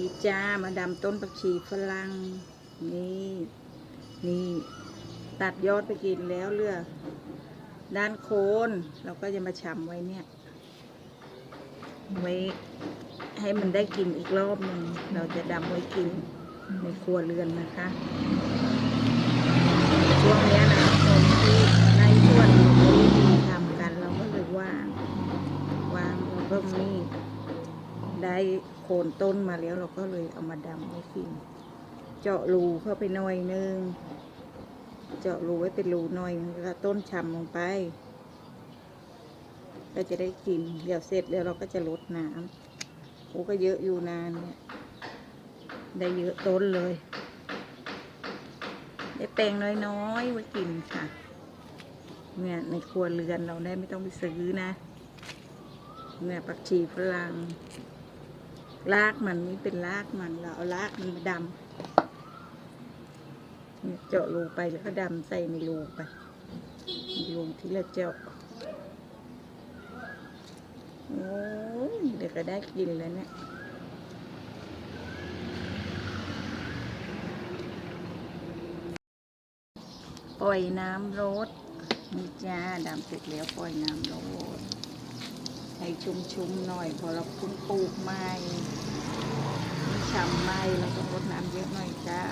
นี่จ้า มาดำต้นผักชีฝรั่งนี่ นี่ ตัดยอดไปกินแล้วเลือด้านโคนเราก็จะมาชำไว้เนี่ย ไว้ให้มันได้กินอีกรอบหนึ่งเราจะดำไว้กินในครัวเรือนนะคะช่วงนี้นะคนที่ในส่วนไม่ดีทำกันเราก็เลยว่างวางเราก็มี ได้โคนต้นมาแล้วเราก็เลยเอามาดำไว้กิน เจาะรูเข้าไปหน่อยนึง เจาะรูไว้เป็นรูหน่อยนึงแล้วต้นชำลงไป ก็จะได้กินเดี๋ยวเสร็จแล้วเราก็จะลดน้ำโอ้ก็เยอะอยู่นานเนี่ย ได้เยอะต้นเลย ได้แปลงน้อยๆไว้กินค่ะ เนี่ยในครัวเรือนเราได้ไม่ต้องไปซื้อนะเนี่ยผักชีฝรั่ง รากมันนี่เป็นรากมันเราเอารากมันมาดำเจาะรูไปแล้วก็ดำใส่ในรูไปรูที่เราเจาะโอ้ยเดี๋ยวก็ได้กินแล้วเนี่ยปล่อยน้ำรดนี่จ้าดำเสร็จแล้วปล่อยน้ำรด ให้ชุ่มๆหน่อย พอเราเพิ่งปลูกใหม่นี่ฉ่ำไหมเราต้องรดน้ำเยอะหน่อยจ้า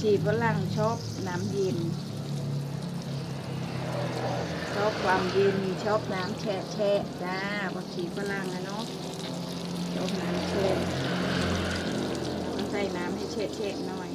ฉีดฝรั่งชอบน้ำเย็นชอบความเย็นชอบน้ำแช่แช่จ้าพอฉีดฝรั่งนะเนาะชอบน้ำแช่ใส่น้ำให้เช็ดๆหน่อย